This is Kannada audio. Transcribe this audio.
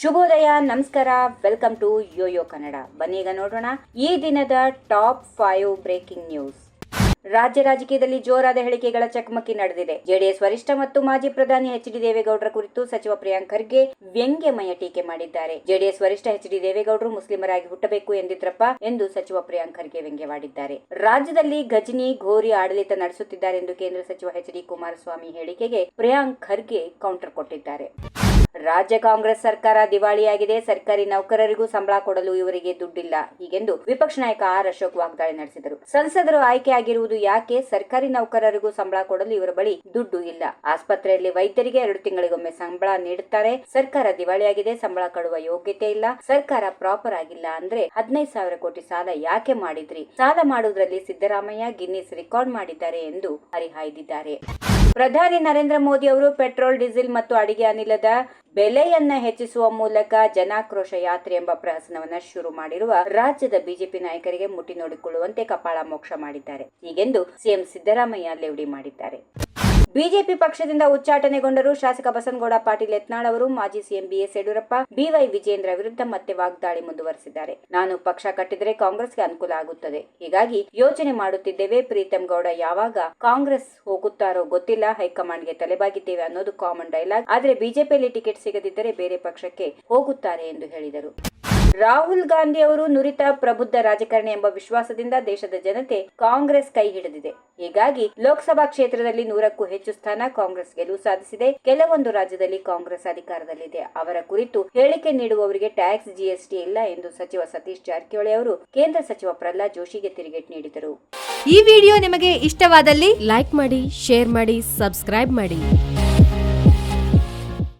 ಶುಭೋದಯ, ನಮಸ್ಕಾರ ವೆಲ್ಕಮ್ ಟು ಯೋಯೋ ಕನ್ನಡ ಬನ್ನೀಗ ನೋಡೋಣ ಈ ದಿನದ ಟಾಪ್ ಫೈವ್ ಬ್ರೇಕಿಂಗ್ ನ್ಯೂಸ್ ರಾಜ್ಯ ರಾಜಕೀಯದಲ್ಲಿ ಜೋರಾದ ಹೇಳಿಕೆಗಳ ಚಕಮಕಿ ನಡೆದಿದೆ. ಜೆಡಿಎಸ್ ವರಿಷ್ಠ ಮತ್ತು ಮಾಜಿ ಪ್ರಧಾನಿ ಎಚ್ ಡಿ ದೇವೇಗೌಡರ ಕುರಿತು ಸಚಿವ ಪ್ರಿಯಾಂಕ್ ಖರ್ಗೆ ವ್ಯಂಗ್ಯಮಯ ಟೀಕೆ ಮಾಡಿದ್ದಾರೆ. ಜೆಡಿಎಸ್ ವರಿಷ್ಠ ಎಚ್ ಡಿ ದೇವೇಗೌಡರು ಮುಸ್ಲಿಮರಾಗಿ ಹುಟ್ಟಬೇಕು ಎಂದಿದ್ರಪ್ಪ ಎಂದು ಸಚಿವ ಪ್ರಿಯಾಂಕ್ ಖರ್ಗೆ ವ್ಯಂಗ್ಯವಾಡಿದ್ದಾರೆ. ರಾಜ್ಯದಲ್ಲಿ ಗಜನಿ, ಘೋರಿ ಆಡಳಿತ ನಡೆಸುತ್ತಿದ್ದಾರೆ ಎಂದು ಕೇಂದ್ರ ಸಚಿವ ಎಚ್ ಡಿ ಕುಮಾರಸ್ವಾಮಿ ಹೇಳಿಕೆಗೆ ಪ್ರಿಯಾಂಕ್ ಖರ್ಗೆ ಕೌಂಟರ್ ಕೊಟ್ಟಿದ್ದಾರೆ. ರಾಜ್ಯ ಕಾಂಗ್ರೆಸ್ ಸರ್ಕಾರ ದಿವಾಳಿಯಾಗಿದೆ. ಸರ್ಕಾರಿ ನೌಕರರಿಗೂ ಸಂಬಳ ಕೊಡಲು ಇವರಿಗೆ ದುಡ್ಡಿಲ್ಲ. ಹೀಗೆಂದು ವಿಪಕ್ಷ ನಾಯಕ ಆರ್ ಅಶೋಕ್ ವಾಗ್ದಾಳಿ ನಡೆಸಿದರು. ಸಂಸದರು ಆಯ್ಕೆಯಾಗಿರುವುದು ಯಾಕೆ? ಸರ್ಕಾರಿ ನೌಕರರಿಗೂ ಸಂಬಳ ಕೊಡಲು ಇವರ ಬಳಿ ದುಡ್ಡು ಇಲ್ಲ. ಆಸ್ಪತ್ರೆಯಲ್ಲಿ ವೈದ್ಯರಿಗೆ ಎರಡು ತಿಂಗಳಿಗೊಮ್ಮೆ ಸಂಬಳ ನೀಡುತ್ತಾರೆ. ಸರ್ಕಾರ ದಿವಾಳಿಯಾಗಿದೆ. ಸಂಬಳ ಕೊಡುವ ಯೋಗ್ಯತೆ ಇಲ್ಲ. ಸರ್ಕಾರ ಪ್ರಾಪರ್ ಆಗಿಲ್ಲ ಅಂದ್ರೆ ಹದಿನೈದು ಸಾವಿರ ಕೋಟಿ ಸಾಲ ಯಾಕೆ ಮಾಡಿದ್ರಿ? ಸಾಲ ಮಾಡುವುದರಲ್ಲಿ ಸಿದ್ದರಾಮಯ್ಯ ಗಿನ್ನಿಸ್ ರೆಕಾರ್ಡ್ ಮಾಡಿದ್ದಾರೆ ಎಂದು ಹರಿಹಾಯ್ದಿದ್ದಾರೆ. ಪ್ರಧಾನಿ ನರೇಂದ್ರ ಮೋದಿ ಅವರು ಪೆಟ್ರೋಲ್, ಡೀಸೆಲ್ ಮತ್ತು ಅಡಿಗೆ ಅನಿಲದ ಬೆಲೆಯನ್ನ ಹೆಚ್ಚಿಸುವ ಮೂಲಕ ಜನಾಕ್ರೋಶ ಯಾತ್ರೆ ಎಂಬ ಪ್ರಹಸನವನ್ನ ಶುರು ಮಾಡಿರುವ ರಾಜ್ಯದ ಬಿಜೆಪಿ ನಾಯಕರಿಗೆ ಮುಟ್ಟಿ ನೋಡಿಕೊಳ್ಳುವಂತೆ ಕಪಾಳ ಮೋಕ್ಷ ಮಾಡಿದ್ದಾರೆ. ಹೀಗೆಂದು ಸಿಎಂ ಸಿದ್ದರಾಮಯ್ಯ ಲೇವಡಿ ಮಾಡಿದ್ದಾರೆ. ಬಿಜೆಪಿ ಪಕ್ಷದಿಂದ ಉಚ್ಚಾಟನೆಗೊಂಡರು ಶಾಸಕ ಬಸನಗೌಡ ಪಾಟೀಲ್ ಯತ್ನಾಳ್ ಅವರು, ಮಾಜಿ CM BS Yediyurappa BY Vijayendra ವಿರುದ್ಧ ಮತ್ತೆ ವಾಗ್ದಾಳಿ ಮುಂದುವರೆಸಿದ್ದಾರೆ. ನಾನು ಪಕ್ಷ ಕಟ್ಟಿದರೆ ಕಾಂಗ್ರೆಸ್ಗೆ ಅನುಕೂಲ ಆಗುತ್ತದೆ. ಹೀಗಾಗಿ ಯೋಚನೆ ಮಾಡುತ್ತಿದ್ದೇವೆ. ಪ್ರೀತಂ ಗೌಡ ಯಾವಾಗ ಕಾಂಗ್ರೆಸ್ ಹೋಗುತ್ತಾರೋ ಗೊತ್ತಿಲ್ಲ. ಹೈಕಮಾಂಡ್ಗೆ ತಲೆಬಾಗಿದ್ದೇವೆ ಅನ್ನೋದು ಕಾಮನ್ ಡೈಲಾಗ್. ಆದರೆ ಬಿಜೆಪಿಯಲ್ಲಿ ಟಿಕೆಟ್ ಸಿಗದಿದ್ದರೆ ಬೇರೆ ಪಕ್ಷಕ್ಕೆ ಹೋಗುತ್ತಾರೆ ಎಂದು ಹೇಳಿದರು. ರಾಹುಲ್ ಗಾಂಧಿ ಅವರು ನುರಿತ ಪ್ರಬುದ್ಧ ರಾಜಕಾರಣಿ ಎಂಬ ವಿಶ್ವಾಸದಿಂದ ದೇಶದ ಜನತೆ ಕಾಂಗ್ರೆಸ್ ಕೈ ಹಿಡಿದಿದೆ. ಹೀಗಾಗಿ ಲೋಕಸಭಾ ಕ್ಷೇತ್ರದಲ್ಲಿ ನೂರಕ್ಕೂ ಹೆಚ್ಚು ಸ್ಥಾನ ಕಾಂಗ್ರೆಸ್ ಗೆಲುವು ಸಾಧಿಸಿದೆ. ಕೆಲವೊಂದು ರಾಜ್ಯದಲ್ಲಿ ಕಾಂಗ್ರೆಸ್ ಅಧಿಕಾರದಲ್ಲಿದೆ. ಅವರ ಕುರಿತು ಹೇಳಿಕೆ ನೀಡುವವರಿಗೆ ಟ್ಯಾಕ್ಸ್ ಜಿಎಸ್ಟಿ ಇಲ್ಲ ಎಂದು ಸಚಿವ ಸತೀಶ್ ಜಾರಕಿಹೊಳಿ ಅವರು ಕೇಂದ್ರ ಸಚಿವ ಪ್ರಹ್ಲಾದ್ ಜೋಶಿಗೆ ತಿರುಗೇಟ್ ನೀಡಿದರು. ಈ ವಿಡಿಯೋ ನಿಮಗೆ ಇಷ್ಟವಾದಲ್ಲಿ ಲೈಕ್ ಮಾಡಿ, ಶೇರ್ ಮಾಡಿ, ಸಬ್ಸ್ಕ್ರೈಬ್ ಮಾಡಿ.